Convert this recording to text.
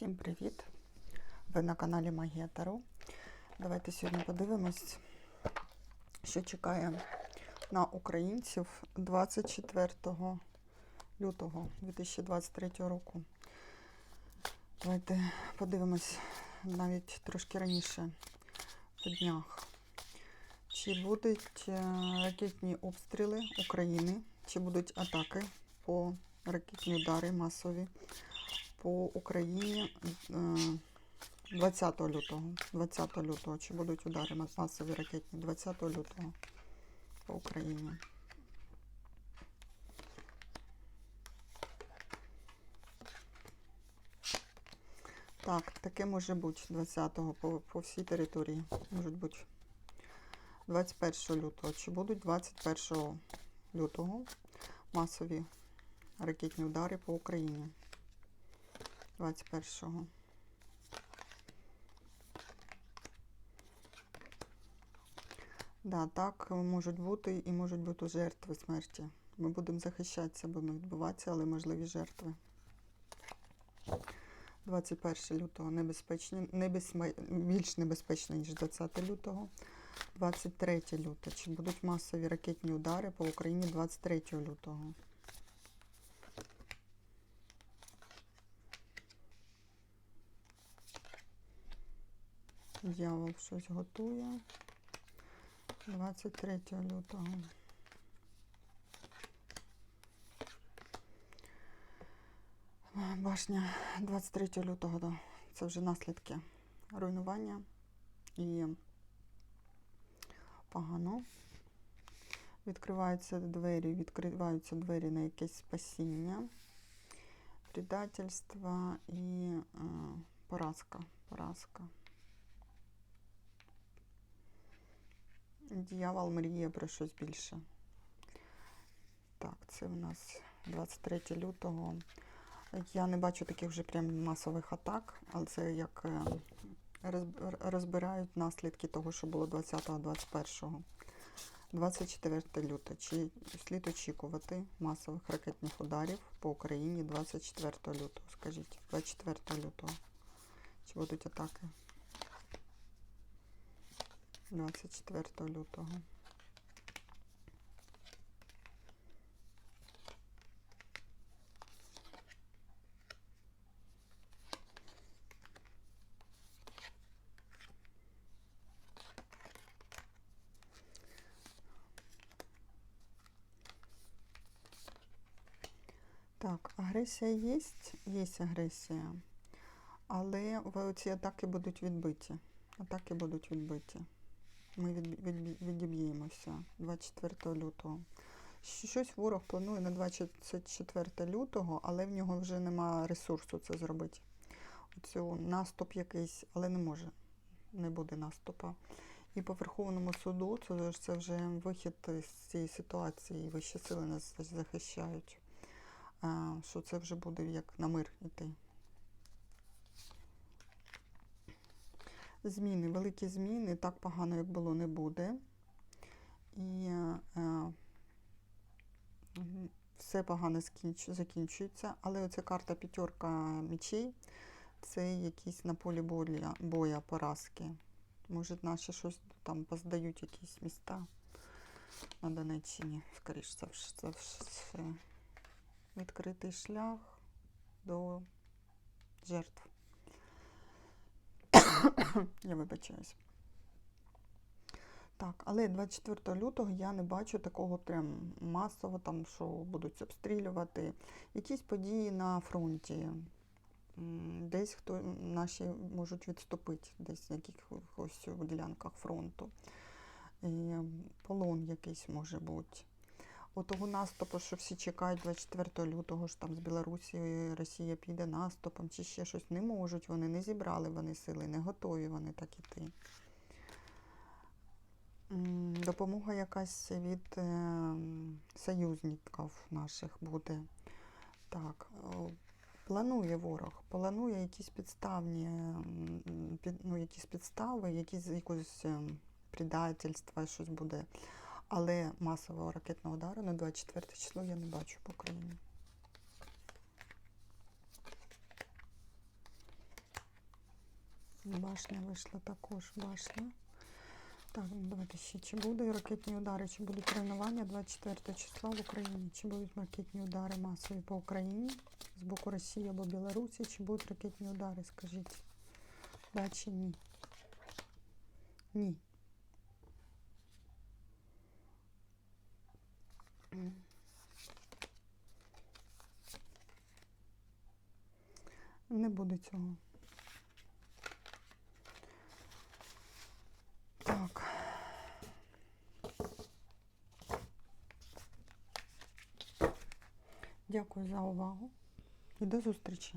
Всім привіт! Ви на каналі Магія Таро. Давайте сьогодні подивимось, що чекає на українців 24 лютого 2023 року. Давайте подивимось навіть трошки раніше по днях. Чи будуть е, ракетні обстріли України, чи будуть атаки по ракетні удари масові по Україні е, 20 лютого. 20 лютого. Чи будуть удари масові ракетні 20 лютого по Україні? Так, таке може бути 20-го по, по всій території. Можуть бути 21 лютого. Чи будуть 21 лютого масові ракетні удари по Україні? 21-го. Да, так можуть бути і можуть бути жертви смерті. Ми будемо захищатися, будемо відбуватися, але можливі жертви. 21 лютого небезпечні, небезме, більш небезпечно, ніж 20 лютого. 23 лютого. Чи будуть масові ракетні удари по Україні 23 лютого? Дьявол щось готує. 23 лютого. Башня 23 лютого, це вже наслідки руйнування і погано. Відкриваються двері, відкриваються двері на якесь спасіння, предательство і е, поразка. поразка. Дьявол мріє про щось більше. Так, це у нас 23 лютого. Я не бачу таких вже прям масових атак, але це як е, розбирають наслідки того, що було 20-21. 24 лютого. Чи слід очікувати масових ракетних ударів по Україні 24 лютого? Скажіть, 24 лютого. Чи будуть атаки? 24 лютого. Так, агресія є, є агресія, але в- ці атаки будуть відбиті. Атаки будуть відбиті. Ми від, від, відіб'ємося 24 лютого. Щось ворог планує на 24 лютого, але в нього вже немає ресурсу це зробити. Оцю наступ якийсь, але не може. Не буде наступу. І по Верховному суду це, це вже вихід з цієї ситуації. Вищі сили нас захищають. Що це вже буде як на мир йти. Зміни, великі зміни, так погано, як було, не буде. І е, е, все погано закінчується. Але оця карта п'ятерка мечей це якісь на полі боя, боя поразки. Може, наші щось там поздають якісь міста на Донеччині, скоріш за за все. Відкритий шлях до жертв. Я вибачаюсь. Так, але 24 лютого я не бачу такого прям масово, там, що будуть обстрілювати. Якісь події на фронті. Десь хто наші можуть відступити, десь на якихось ділянках фронту. І полон якийсь може бути. Отого наступу, що всі чекають 24 лютого, що там з Білорусі Росія піде наступом, чи ще щось не можуть, вони не зібрали вони сили, не готові вони так іти. Допомога якась від е, союзників наших буде. Так, планує ворог, планує якісь підставні, під, ну, якісь підстави, якісь якось ем, предательства, щось буде. Але масового ракетного удару на 24 число я не бачу по Україні. Башня вийшла також башня. Так, давайте ще. Чи будуть ракетні удари, чи будуть тренування 24 числа в Україні? Чи будуть ракетні удари масові по Україні з боку Росії або Білорусі? Чи будуть ракетні удари, скажіть? Да чи ні? Ні. Не буде цього. Так. Дякую за увагу і до зустрічі.